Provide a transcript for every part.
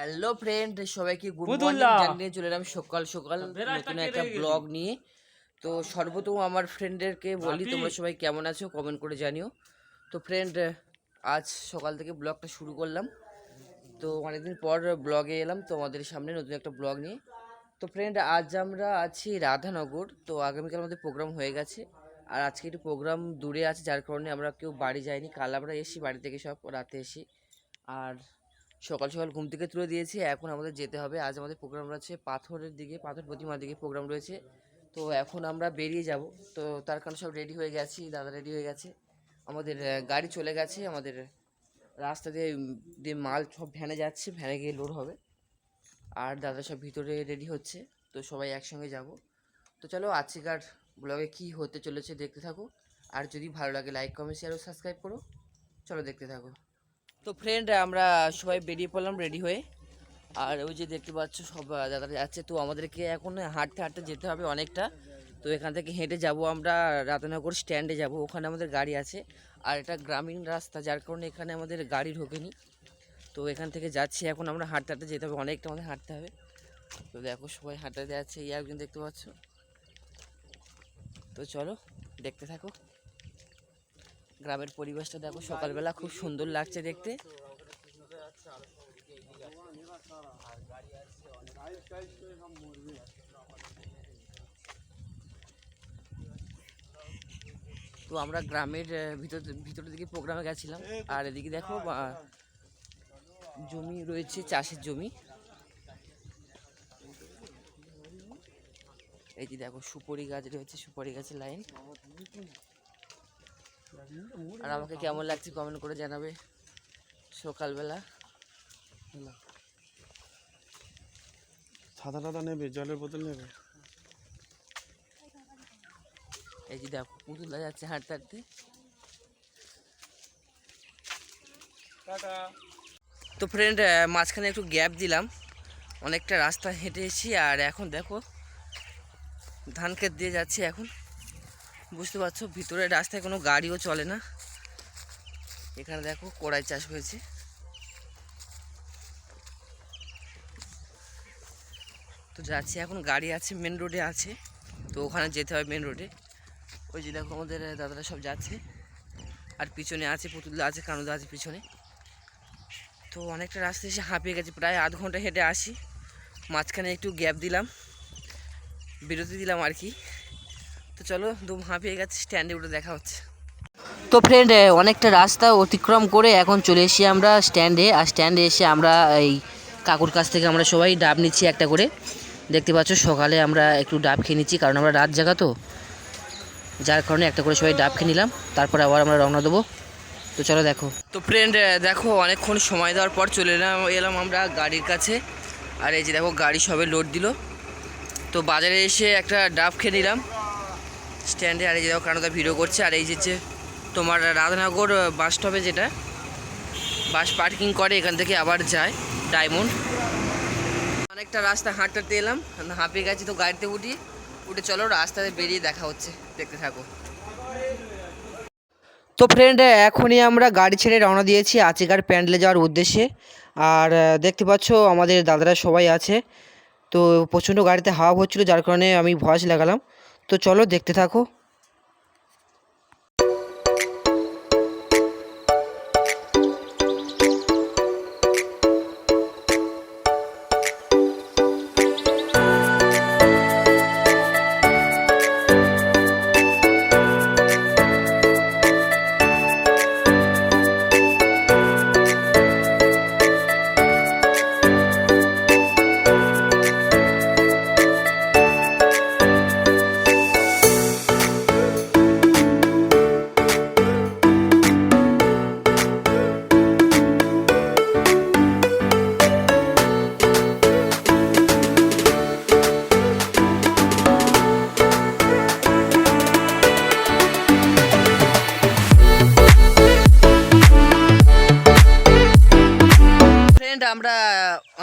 Hello friend সবাইকে good morning জানিয়ে চলে এলাম সকাল সকাল নতুন একটা ব্লগ নিয়ে। তো সর্বপ্রথম আমার ফ্রেন্ডদেরকে বলি তোমরা সবাই কেমন আছো? কমেন্ট করে জানিও। তো ফ্রেন্ড আজ সকাল থেকে ব্লগটা শুরু করলাম। তো অনেকদিন পর ব্লগে এলাম তোমাদের সামনে নতুন একটা ব্লগ নিয়ে। তো ফ্রেন্ড আজ আমরা আছি রাধানগর। তো আগামীকাল আমাদের প্রোগ্রাম হয়ে গেছে। আর আজকে একটু প্রোগ্রাম দূরে আছে যার কারণে আমরা কেউ বাড়ি যাইনি। কাল আমরা এসি বাড়ি থেকে সব রাতে এসি। আর সকাল সকাল ঘুম থেকে তুলে দিয়েছি। এখন আমাদের যেতে হবে। আজ আমাদের প্রোগ্রাম রয়েছে পাথরের দিকে, পাথর প্রতিমার দিকে প্রোগ্রাম রয়েছে। তো এখন আমরা বেরিয়ে যাব। তো তার কারণে সব রেডি হয়ে গেছি, দাদা রেডি হয়ে গেছে। আমাদের গাড়ি চলে গেছে। আমাদের রাস্তা দিয়ে দিয়ে মাল সব ভ্যানে যাচ্ছে। ভ্যানে গিয়ে লোড হবে। আর দাদা সব ভিতরে রেডি হচ্ছে। তো সবাই একসঙ্গে যাব। তো চলো আজকেকার ব্লগে কি হতে চলেছে দেখতে থাকো। আর যদি ভালো লাগে লাইক কমেন্ট শেয়ার ও সাবস্ক্রাইব করো। চলো দেখতে থাকো। তো ফ্রেন্ড আমরা সবাই বেরিয়ে পড়লাম রেডি হয়ে। আর ওই যে দেখতে পাচ্ছ সব দাদারা যাচ্ছে। তো আমাদেরকে এখন হাঁটতে হাঁটতে যেতে হবে অনেকটা। তো এখান থেকে হেঁটে যাব আমরা, রাধানগর স্ট্যান্ডে যাব। ওখানে আমাদের গাড়ি আছে। আর এটা গ্রামীণ রাস্তা, যার কারণে এখানে আমাদের গাড়ি ঢোকেনি। তো এখান থেকে যাচ্ছি। এখন আমরা হাঁটতে হাঁটতে যেতে হবে। অনেকটা আমাদের হাঁটতে হবে। তো দেখো সবাই হাঁটতে যাচ্ছে। এই একজন দেখতে পাচ্ছ। তো চলো, দেখতে থাকো। গ্রামের পরিবেশটা দেখো, সকালবেলা খুব সুন্দর লাগছে দেখতে। তো আমরা গ্রামের ভিতর, ভিতরের দিকে প্রোগ্রামে গেছিলাম। আর এদিকে দেখো জমি রয়েছে, চাষের জমি। এই যে দেখো, সুপারি গাছ রয়েছে, সুপারি গাছের লাইন। আর আমাকে কেমন লাগছে কমেন্ট করে জানাবে সকালবেলা। সাদা টাতা নেবে জলের বোতল নেবে? এই যে দেখো পুতুলা যাচ্ছে হাঁটতে হাঁটতে। তো ফ্রেন্ড মাঝখানে একটু গ্যাপ দিলাম। অনেকটা রাস্তা হেঁটে এসেছি আর এখন দেখো ধান ক্ষেত দিয়ে যাচ্ছে এখন। বুঝতে পারছ? ভিতরে রাস্তায় কোনো গাড়িও চলে না। এখানে দেখো কড়াই চাষ হয়েছে। তো যাচ্ছি, এখন গাড়ি আছে মেন রোডে আছে। তো ওখানে যেতে হবে মেন রোডে ওই যে দেখো আমাদের দাদারা সব যাচ্ছে। আর পিছনে আছে পুতুলদা আছে কানুদা আছে পিছনে। তো অনেকটা রাস্তা এসে হাঁপিয়ে গেছে, প্রায় আধ ঘণ্টা হেঁটে আসি। মাঝখানে একটু গ্যাপ দিলাম। বিরতি দিলাম আর কি। তো চলো দুম হাঁপিয়ে গেছে স্ট্যান্ডে উঠে দেখা হচ্ছে। তো ফ্রেন্ড অনেকটা রাস্তা অতিক্রম করে এখন চলে এসেছি আমরা স্ট্যান্ডে আর স্ট্যান্ডে এসে আমরা এই কাকুর কাছ থেকে আমরা সবাই ডাব নিচ্ছি একটা করে। দেখতে পাচ্ছ সকালে আমরা একটু ডাব খেয়ে নিচ্ছি কারণ আমরা রাত জাগা তো। যার কারণে একটা করে সবাই ডাব খেয়ে নিলাম তারপর আবার আমরা রওনা দেবো। তো চলো দেখো। তো ফ্রেন্ড দেখো অনেকক্ষণ সময় দেওয়ার পর চলে এলাম এলাম আমরা গাড়ির কাছে। আর এই যে দেখো গাড়ি সবে লোড দিল। তো বাজারে এসে একটা ডাব খেয়ে নিলাম। স্ট্যান্ডে, আর এই যে দেখো কারণটা ভিডিও করছে, আর এই যে তোমার রাধানগর বাস স্টপে যেটা বাস পার্কিং করে, এখান থেকে আবার যায় ডায়মন্ড। অনেকটা রাস্তা হাঁটতে এলাম, হাঁপিয়ে গেছি তো গাড়িতে উঠি, উঠে চলো, রাস্তাতে বেরিয়ে দেখা হচ্ছে, দেখতে থাকো। তো ফ্রেন্ড এখনই আমরা গাড়ি ছেড়ে রওনা দিয়েছি আচিকার প্যান্ডেলে যাওয়ার উদ্দেশ্যে। আর দেখতে পাচ্ছ আমাদের দাদারা সবাই আছে। তো প্রচণ্ড গাড়িতে হাওয়া হচ্ছিল, যার কারণে আমি ভয়েস লাগালাম। তো চলো দেখতে থাকো।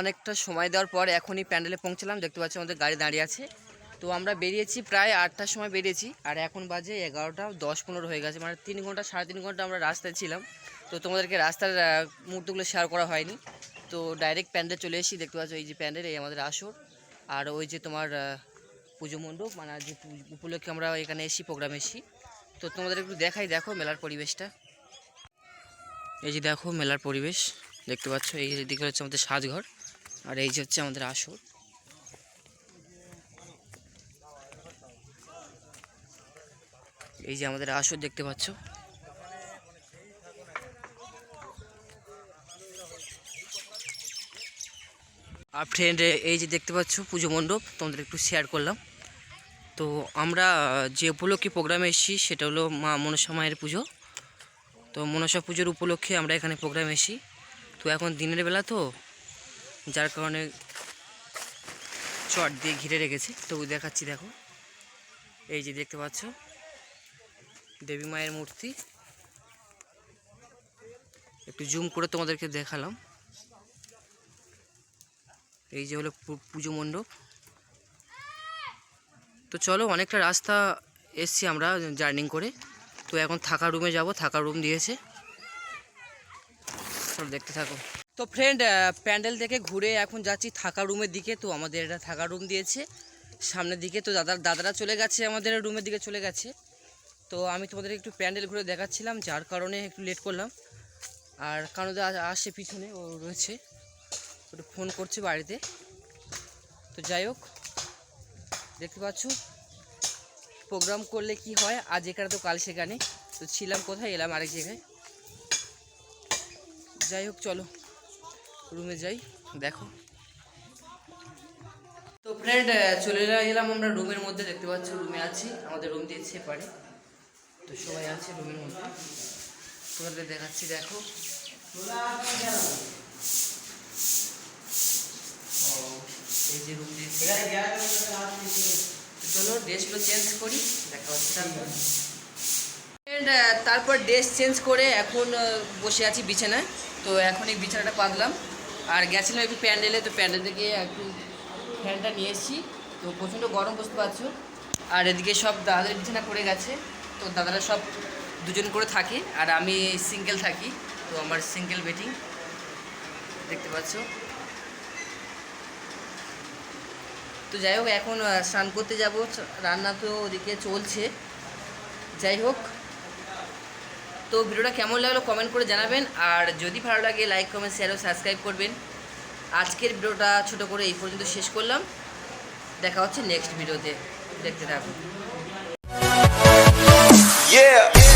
অনেকটা সময় দেওয়ার পর এখনই প্যান্ডেলে পৌঁছলাম। দেখতে পাচ্ছি আমাদের গাড়ি দাঁড়িয়ে আছে। তো আমরা বেরিয়েছি প্রায় আটটার সময় বেরিয়েছি, আর এখন বাজে এগারোটা, দশ পনেরো হয়ে গেছে। মানে তিন ঘণ্টা, সাড়ে তিন ঘণ্টা আমরা রাস্তায় ছিলাম। তো তোমাদেরকে রাস্তার মুহূর্তগুলো শেয়ার করা হয়নি। তো ডাইরেক্ট প্যান্ডেল চলে এসেছি। দেখতে পাচ্ছ এই যে প্যান্ডেল এই আমাদের আসর। আর ওই যে তোমার পুজো মণ্ডপ মানে যে উপলক্ষে আমরা এখানে এসি প্রোগ্রাম এসি তো তোমাদের একটু দেখাই, দেখো মেলার পরিবেশটা। এই যে দেখো মেলার পরিবেশ। দেখতে পাচ্ছ, এই দিকে হচ্ছে আমাদের সাজঘর। আর এই যে হচ্ছে আমাদের আসর। এই যে আমাদের আসর দেখতে পাচ্ছ। আর ফ্রেন্ড এই যে দেখতে পাচ্ছ পুজো মণ্ডপ, তোমাদের একটু শেয়ার করলাম। তো আমরা যে উপলক্ষে প্রোগ্রামে এসেছি, সেটা হলো মা মনসা মায়ের পুজো। তো মনসা পুজোর উপলক্ষে আমরা এখানে প্রোগ্রাম এসেছি। তো এখন দিনের বেলা তো যার কারণে চট দিয়ে ঘিরে রেখেছে। তবু দেখাচ্ছি, দেখো। এই যে দেখতে পাচ্ছ, দেবী মায়ের মূর্তি। একটু জুম করে তোমাদেরকে দেখালাম। এই যে হলো পুজো মণ্ডপ। তো চলো, অনেকটা রাস্তা এসছি আমরা জার্নিং করে। তো এখন থাকার রুমে যাব থাকার রুম দিয়েছে। দেখতে থাকো। তো ফ্রেন্ড প্যান্ডেল থেকে ঘুরে এখন যাচ্ছি থাকা রুমের দিকে। তো আমাদের এটা থাকার রুম দিয়েছে সামনের দিকে। তো দাদার দাদারা চলে গেছে আমাদের রুমের দিকে, চলে গেছে। তো আমি তোমাদের একটু প্যান্ডেল ঘুরে দেখাচ্ছিলাম, যার কারণে একটু লেট করলাম। আর কারণ আসে পিছনে, ও রয়েছে। একটু ফোন করছে বাড়িতে। তো যাই হোক, দেখতে পাচ্ছ? প্রোগ্রাম করলে কি হয়? আজ এখানে তো কাল সেখানে। তো ছিলাম কোথায়? এলাম আরেক জায়গায়। যাই হোক, চলো। রুমে যাই, দেখো। তো ফ্রেন্ড চলে এলাম আমরা রুমের মধ্যে, দেখতে পাচ্ছ রুমে আছি। আমাদের রুম দিয়েছে সেপারে। তো সবাই আছে রুমের মধ্যে। তোমাদের দেখাচ্ছি, দেখো। এই যে রুম দিয়েছি চলো ড্রেসগুলো চেঞ্জ করি, দেখা হচ্ছে তারপর। ড্রেস চেঞ্জ করে এখন বসে আছি বিছানায়। তো এখন এই বিছানাটা পাতলাম। আর গেছিলাম একটু প্যান্ডেলে, তো প্যান্ডেল থেকে একটু ফ্যানটা নিয়ে এসেছি। তো প্রচণ্ড গরম, বুঝতে পারছ? আর এদিকে সব দাদাদের বিছানা পড়ে গেছে। তো দাদারা সব দুজন করে থাকে, আর আমি সিঙ্গেল থাকি, তো আমার সিঙ্গেল বেটিং। দেখতে পাচ্ছ? তো যাই হোক, এখন স্নান করতে যাব। রান্না তো ওদিকে চলছে। যাই হোক তো ভিডিওটা কেমন লাগল কমেন্ট করে জানাবেন। আর যদি ভালো লাগে লাইক কমেন্ট শেয়ার ও সাবস্ক্রাইব করবেন। আজকের ভিডিওটা ছোট করে এই পর্যন্ত শেষ করলাম। দেখা হচ্ছে নেক্সট ভিডিওতে দেখতে থাকুন। Yeah.